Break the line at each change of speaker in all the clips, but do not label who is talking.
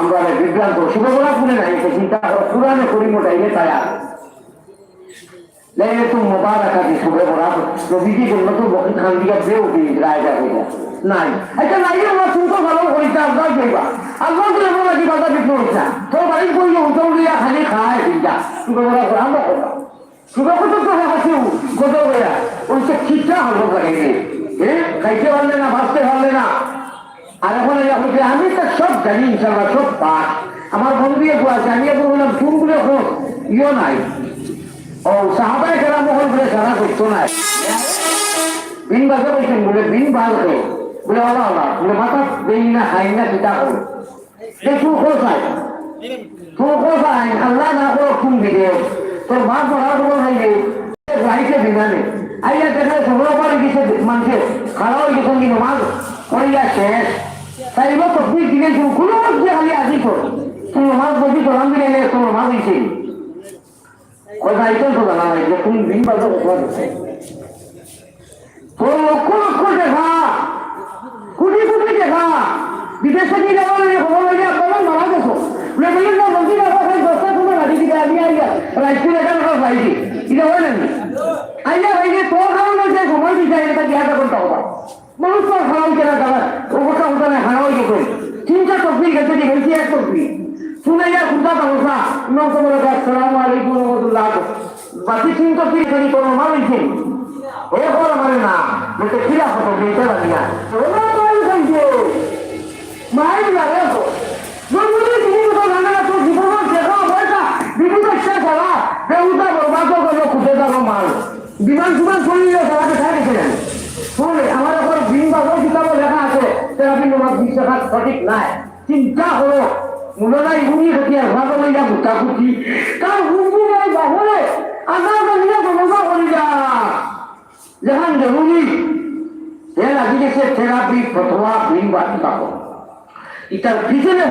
আমরা বিভ্রান্ত শুভগোলা শুনে নাই তো চিন্তা করো পুরানে করিমটা এনে তারা লেগে তো মোবারক আছে শুভে তো বকি খান দিকে বেউ দি রায়টা হইলা। নাই। এটা নাই ভালো আল্লাহ আল্লাহ বাধা বিঘ্ন হইছা তোর বাড়ি দিয়া খালি খায় শুভে আমরা শুভে কত তো খিচা হলো হ্যাঁ খাইতে পারলে না ভাসতে পারলে না। আর এখন আমি তো সব জানি ইনশাল্লাহ সব পাঠ আমার বন্ধু একটু বললাম চুনগুলো এখন? ইয়ে নাই। ও সাহাবাই খেলা মহল বলে সারা করতো না বিন বাজে বলছেন, বলে, বিন বাজে বলে ওলা ওলা বলে, মাথা দেই না, খাই না কিতা করে? যে তুই কোথায় তুই কোথায় আল্লাহ না করো খুন দিকে? তোর মা পড়া দেবো নাই রে। রাইতে বিমানে আইয়া দেখা সবর পরে গেছে মানুষে খারাপ হয়ে গেছে কিন্তু মাছ করিয়া শেষ। তাই এবার তো তুই দিকে কোনো যে খালি আসি তো তুই মাছ বসি তো আমি এলে তোমার মা দিয়েছি কথা এটাই তো জানা নাই যে তুমি দিন বাজে কথা তোর লক্ষ লক্ষ টাকা কোটি কোটি টাকা বিদেশে যাব না খবর যায় আপনারা মারা গেছো বলে বললেন, না, বলছি না কথা দশটা সময় গাড়ি দিকে আমি আইয়া রাইপুর এখানে কথা পাইছি এটা হয় না আইয়া ভাই যে তোর কারণে সময় দিতে এটা জিজ্ঞাসা করতে হবে? তো হারাই কেনা দাদা ওটা ওটা না হারাই কে করে তিনটা টপি গেছে যে গেছি এক টপি। শুনে যা খুদা ইমাম তোমার আসসালামু আলাইকুম রহমতুল্লাহ। বাকি তিন টপি খালি কোনো মালিকেন এ বড় মানে না বলতে খিলা হতো বেটা লাগিয়া বিমান সুমান চলিয়ে খাইছিলেন শুনে আমার উপর বিন বাবু কিতাবও লেখা আছে নমাজ বিশ্বাস সঠিক নাই। চিন্তা হলো মূলনা ইগুনি হতিয়া ভালো লইয়া গুটা গুটি কার হুঙ্গু নাই বাবুরে আমার বানিয়ে বলবা করি যা যেখান জরুরি সে লাগি গেছে থেরাপি ফটোয়া বিন বাতি পাবো? ইটার পিছনে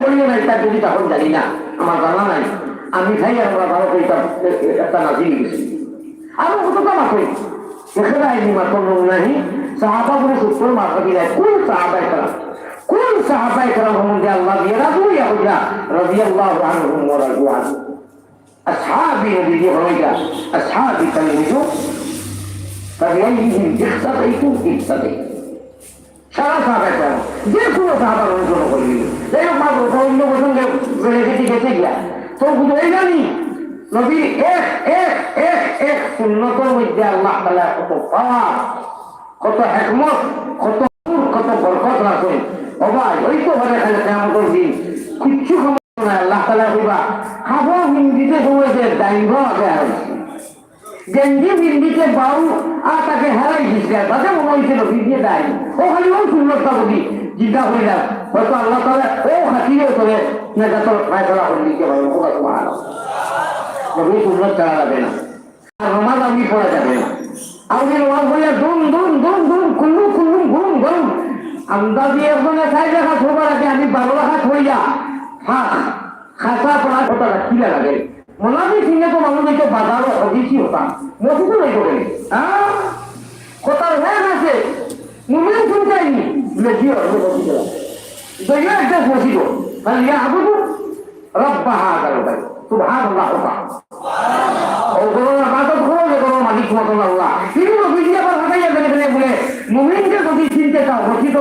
বলিও না ইটা যদি তখন জানি না, আমার জানা নাই। আমি খাই আমরা ভালো করে একটা নাচি গেছি। আরও কতটা মাত্র এখানে আইনি মাত্র নাহি। সাহাবা বলে সূত্র মাত্র দিলে কোন সাহাবাই করা কোন সাহাবাই করা হমন যে আল্লাহ দিয়ে রাজু ইয়া হুজা রাজি আল্লাহ আনহুম ওয়া রাজু আনহু أصحابي نبي هريرة أصحابي تلميذه فبأيهم اقتديتم اقتديتم সারা সাহাবাই করা যে কোনো সাহাবার অনুসরণ করবি এই হোক মাত্র অন্য প্রসঙ্গে বেড়ে গেছে গেছে গিয়া তো বুঝো এই জানি নবী এক এক এক এক সুন্নতর মধ্যে আল্লাহ তালা কত পাওয়ার কত একমত কত কত বরকত রাখেন অবাই, ওই তো ঘরে খালি কেমন দিন কিচ্ছু ক্ষমতা নাই, আল্লাহ তালা কইবা খাব হিন্দিতে কমেছে দাইব আগে গেঞ্জি বিন্দিতে বাউ আর তাকে হেরাই দিচ্ছে তাতে মনে হয়েছিল, ভিজিয়ে দেয়। ও খালি ও সুন্দরতা বলি জিজ্ঞা করি না হয়তো আল্লাহ তালা ও হাতিয়ে করে না যত ফায়সলা করে দিতে পারবে। ও কাছে মারা নবী সুন্দর চালা যাবে না। আমি পড়া যাবে না। আপনি রমাজ বলে ধুম ধুম ধুম ধুম কুল্লু কুল্লু ঘুম ঘুম। আন্দাজি একজনে চাই দেখা থবার আগে আমি বারো রাখা থইয়া হ্যাঁ খাসা পড়া কথা রাখিলে লাগে? মনাবি সিংহে তো মানুষ দেখে বাজারও হদিসি হতাম মসজিদও নাই করে। হ্যাঁ কথার হ্যাঁ আছে মুমিন বলে কি হবে মসজিদ দইয়া একটা মসজিদ তাহলে ইয়া আবুদু রব্ব হাযা আল-বাইত সুবহানাল্লাহ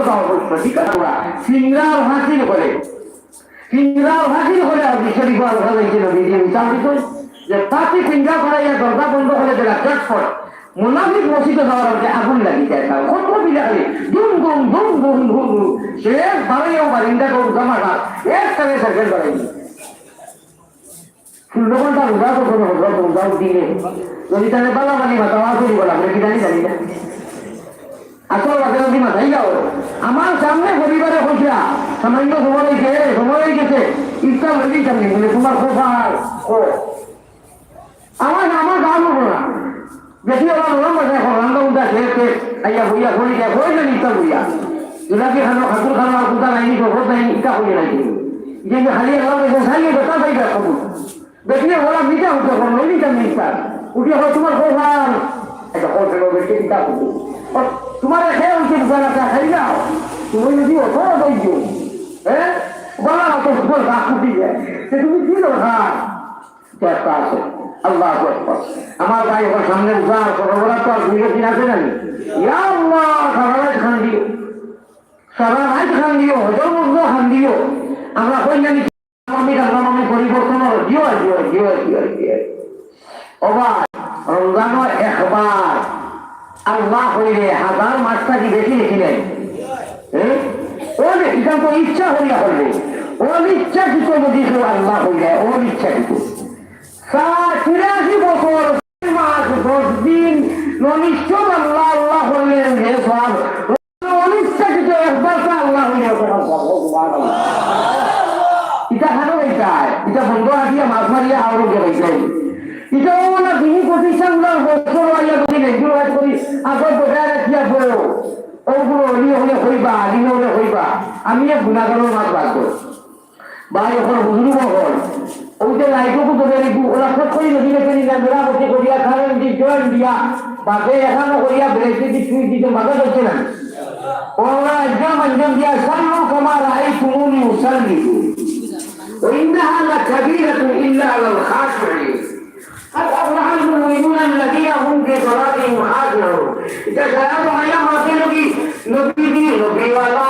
চাও অবশ্য ঠিক আছে সিংরার হাসিল করে সিংরার হাসিল করে আর বিশ্বরি কথা হয়েছিল নবীজি মিশাল দিত যে তাকে সিংরা করাইয়া দরজা বন্ধ করে দিলা চটপট। মুনাফিক মসজিদ যাওয়ার আগে আগুন লাগি যায় তার। কত বিলা খালি দুম দুম দুম দুম দুম দুম সে বাড়াইও বারিন্দা করুন জামাটা এক কালে সাইকেল বাড়াই ষোলো ঘণ্টা রোজা তো কোনো রোজাও দিলে যদি তাহলে বালা বানি মাথা করি বলা কি জানি জানি না। বাদে যদি মাথাই যাও। আমার সামনে পরিবারে হইয়া সামান্য সময় হয়েছে সময় গেছে ইসলাম হয়ে গেছে বলে তোমার ও। আমার আমার গান হব না। বেশি ওরা ওরা মজা রান্না উদা খেয়েছে আইয়া হইয়া হয়ে যায় হয়ে যান ইচ্ছা হইয়া জোলাপি খানো খাতুর খানো, আর কুতা নাইনি খবর নাই, ইচ্ছা হইয়া নাই। যে খালি এলাম সাইয়ে বেটা পাইবা খবর দেখিয়ে ওরা মিটা উঠে কোন নই নিতাম নিস্তার উঠে হয় তোমার কোথার এটা হোটেল বেশি চিন্তা করতো তোমার খেয়ে উঠে আছে খাই যাও তুমি যদি অত দৈর্য হ্যাঁ অত রাখ ফুটি যায় সে তুমি কি দরকার একটা আছে। আল্লাহ আমার ভাই ওর সামনে উদ্ধার করো ওরা তো আর দুইটা দিন আছে নাকি আল্লাহ, সারা রাত খান দিও। সারা রাত খান দিও, হজর খান দিও। আমরা কই জানি আমি মানে পরিবর্তন জিও জিও জিও জিও জিও ওবার রমজানো একবার। আল্লাহ হইলে হাজার মাসটা কি বেশি দেখিলেন হ্যাঁ? ওর এখান তো ইচ্ছা হইয়া হইলে ওর ইচ্ছা কি করব দিকে আল্লাহ হইলে ওর ইচ্ছা কি তিরাশি বছর মাস, দশ দিন অনিশ্চয় আল্লাহ আল্লাহ হইলেন, হে সব। অনিচ্ছাকৃত একবার তো আল্লাহ হইলে ইটা খানো এটা ইটা বন্ধ রাখিয়া মাছ মারিয়া আরও গেলাইছে ইটাও মানে বিহু প্রতিষ্ঠানগুলার বছর আইয়া করি নেগুলো হাত করি আগত বজায় রাখিয়া বলো ওগুলো অলি হলে হইবা আলিম হলে হইবা আমি এক গুণাগারের মাছ বাদ বা যখন হুজুর হল ওইটা লাইটুকু তো বেরিয়ে ওরা সব করি নদী রেখে নিলাম মেরামতি করিয়া খারেন দি জয়েন দিয়া বাসে এখানো করিয়া ব্রেকে দি চুই দিতে মাথা করছে না ওরা একদম একদম দিয়া সাল্লু কামার আই তুমুনি উসাল্লি وإنها لكبيرة إلا على الخاشعين قد أفلح المؤمنون الذين هم في صلاتهم خاشعون إذا سألوا عن ما نبي نبي دي نبي ولا